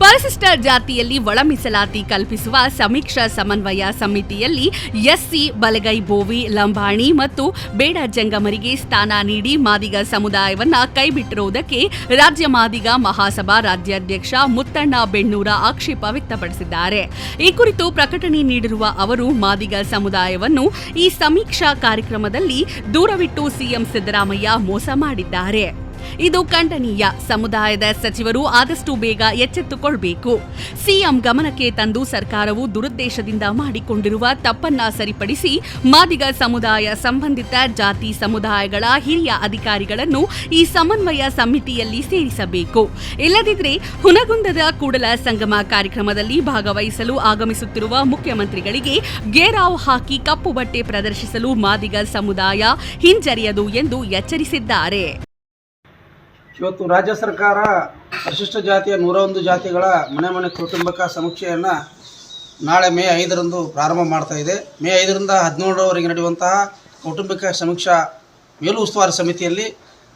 ಪರಿಶಿಷ್ಟ ಜಾತಿಯಲ್ಲಿ ಒಳ ಮೀಸಲಾತಿ ಕಲ್ಪಿಸುವ ಸಮೀಕ್ಷಾ ಸಮನ್ವಯ ಸಮಿತಿಯಲ್ಲಿ ಎಸ್ಸಿ, ಬಲಗೈ, ಬೋವಿ, ಲಂಬಾಣಿ ಮತ್ತು ಬೇಡ ಜಂಗಮರಿಗೆ ಸ್ಥಾನ ನೀಡಿ ಮಾದಿಗ ಸಮುದಾಯವನ್ನ ಕೈಬಿಟ್ಟಿರುವುದಕ್ಕೆ ರಾಜ್ಯ ಮಾದಿಗ ಮಹಾಸಭಾ ರಾಜ್ಯಾಧ್ಯಕ್ಷ ಮುತ್ತಣ್ಣ ಬೆಣ್ಣೂರ ಆಕ್ಷೇಪ ವ್ಯಕ್ತಪಡಿಸಿದ್ದಾರೆ. ಈ ಕುರಿತು ಪ್ರಕಟಣೆ ನೀಡಿರುವ ಅವರು ಮಾದಿಗ ಸಮುದಾಯವನ್ನು ಈ ಸಮೀಕ್ಷಾ ಕಾರ್ಯಕ್ರಮದಲ್ಲಿ ದೂರವಿಟ್ಟು ಸಿಎಂ ಸಿದ್ದರಾಮಯ್ಯ ಮೋಸ ಮಾಡಿದ್ದಾರೆ. ಇದು ಖಂಡನೀಯ. ಸಮುದಾಯದ ಸಚಿವರು ಆದಷ್ಟು ಬೇಗ ಎಚ್ಚೆತ್ತುಕೊಳ್ಬೇಕು. ಸಿಎಂ ಗಮನಕ್ಕೆ ತಂದು ಸರ್ಕಾರವು ದುರುದ್ದೇಶದಿಂದ ಮಾಡಿಕೊಂಡಿರುವ ತಪ್ಪನ್ನ ಸರಿಪಡಿಸಿ ಮಾದಿಗ ಸಮುದಾಯ ಸಂಬಂಧಿತ ಜಾತಿ ಸಮುದಾಯಗಳ ಹಿರಿಯ ಅಧಿಕಾರಿಗಳನ್ನು ಈ ಸಮನ್ವಯ ಸಮಿತಿಯಲ್ಲಿ ಸೇರಿಸಬೇಕು. ಇಲ್ಲದಿದ್ದರೆ ಹುನಗುಂದದ ಕೂಡಲ ಸಂಗಮ ಕಾರ್ಯಕ್ರಮದಲ್ಲಿ ಭಾಗವಹಿಸಲು ಆಗಮಿಸುತ್ತಿರುವ ಮುಖ್ಯಮಂತ್ರಿಗಳಿಗೆ ಗೇರಾವ್ ಹಾಕಿ ಕಪ್ಪು ಬಟ್ಟೆ ಪ್ರದರ್ಶಿಸಲು ಮಾದಿಗ ಸಮುದಾಯ ಹಿಂಜರಿಯದು ಎಂದು ಎಚ್ಚರಿಸಿದ್ದಾರೆ. ಇವತ್ತು ರಾಜ್ಯ ಸರ್ಕಾರ ಪರಿಶಿಷ್ಟ ಜಾತಿಯ ನೂರ ಒಂದು ಜಾತಿಗಳ ಮನೆ ಮನೆ ಕುಟುಂಬಕ ಸಮೀಕ್ಷೆಯನ್ನು ನಾಳೆ ಮೇ ಐದರಂದು ಪ್ರಾರಂಭ ಮಾಡ್ತಾ ಇದೆ. ಮೇ ಐದರಿಂದ ಹದಿನೇಳರವರೆಗೆ ನಡೆಯುವಂತಹ ಕೌಟುಂಬಿಕ ಸಮೀಕ್ಷಾ ಮೇಲು ಉಸ್ತುವಾರಿ ಸಮಿತಿಯಲ್ಲಿ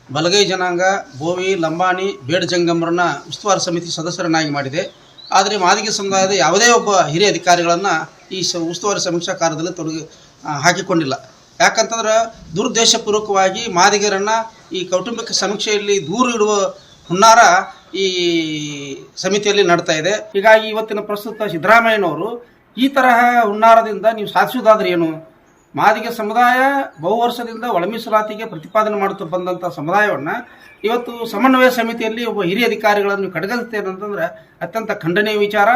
ಬಲಗೈ ಜನಾಂಗ, ಬೋವಿ, ಲಂಬಾಣಿ, ಬೇಡ್ ಜಂಗಮರನ್ನ ಉಸ್ತುವಾರಿ ಸಮಿತಿ ಸದಸ್ಯರನ್ನಾಗಿ ಮಾಡಿದೆ. ಆದರೆ ಮಾದಿಗೆ ಸಮುದಾಯದ ಯಾವುದೇ ಒಬ್ಬ ಹಿರಿಯ ಅಧಿಕಾರಿಗಳನ್ನು ಈ ಸ ಉಸ್ತುವಾರಿ ಸಮೀಕ್ಷಾ ಕಾರ್ಯದಲ್ಲಿ ತೊಡಗಿ ಹಾಕಿಕೊಂಡಿಲ್ಲ. ಯಾಕಂತಂದ್ರೆ ದುರುದ್ದೇಶಪೂರ್ವಕವಾಗಿ ಮಾದಿಗರನ್ನು ಈ ಕೌಟುಂಬಿಕ ಸಮೀಕ್ಷೆಯಲ್ಲಿ ದೂರು ಇಡುವ ಹುನ್ನಾರ ಈ ಸಮಿತಿಯಲ್ಲಿ ನಡ್ತಾ ಇದೆ. ಹೀಗಾಗಿ ಇವತ್ತಿನ ಪ್ರಸ್ತುತ ಸಿದ್ದರಾಮಯ್ಯನವರು ಈ ತರಹ ಹುನ್ನಾರದಿಂದ ನೀವು ಸಾಧಿಸುವುದಾದ್ರೆ ಏನು? ಮಾದಿಗ ಸಮುದಾಯ ಬಹು ವರ್ಷದಿಂದ ಒಳಮೀಸಲಾತಿಗೆ ಪ್ರತಿಪಾದನೆ ಮಾಡುತ್ತಾ ಬಂದಂಥ ಸಮುದಾಯವನ್ನು ಇವತ್ತು ಸಮನ್ವಯ ಸಮಿತಿಯಲ್ಲಿ ಒಬ್ಬ ಹಿರಿಯ ಅಧಿಕಾರಿಗಳನ್ನು ಕಡೆಗಣಿಸ್ತೇನೆ ಅತ್ಯಂತ ಖಂಡನೀಯ ವಿಚಾರ.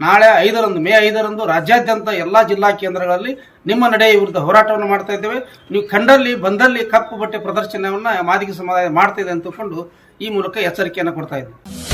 ನಾಳೆ ಐದರಂದು, ಮೇ ಐದರಂದು ರಾಜ್ಯಾದ್ಯಂತ ಎಲ್ಲ ಜಿಲ್ಲಾ ಕೇಂದ್ರಗಳಲ್ಲಿ ನಿಮ್ಮ ನಡೆ ವಿರುದ್ಧ ಹೋರಾಟವನ್ನು ಮಾಡ್ತಾ ಇದ್ದೇವೆ. ನೀವು ಕಂಡಲ್ಲಿ ಬಂದಲ್ಲಿ ಕಪ್ಪು ಬಟ್ಟೆ ಪ್ರದರ್ಶನವನ್ನು ಮಾದಿಗ ಸಮುದಾಯ ಮಾಡ್ತಾ ಇದೆ ಅಂತಕೊಂಡು ಈ ಮೂಲಕ ಎಚ್ಚರಿಕೆಯನ್ನು ಕೊಡ್ತಾ ಇದ್ದೀವಿ.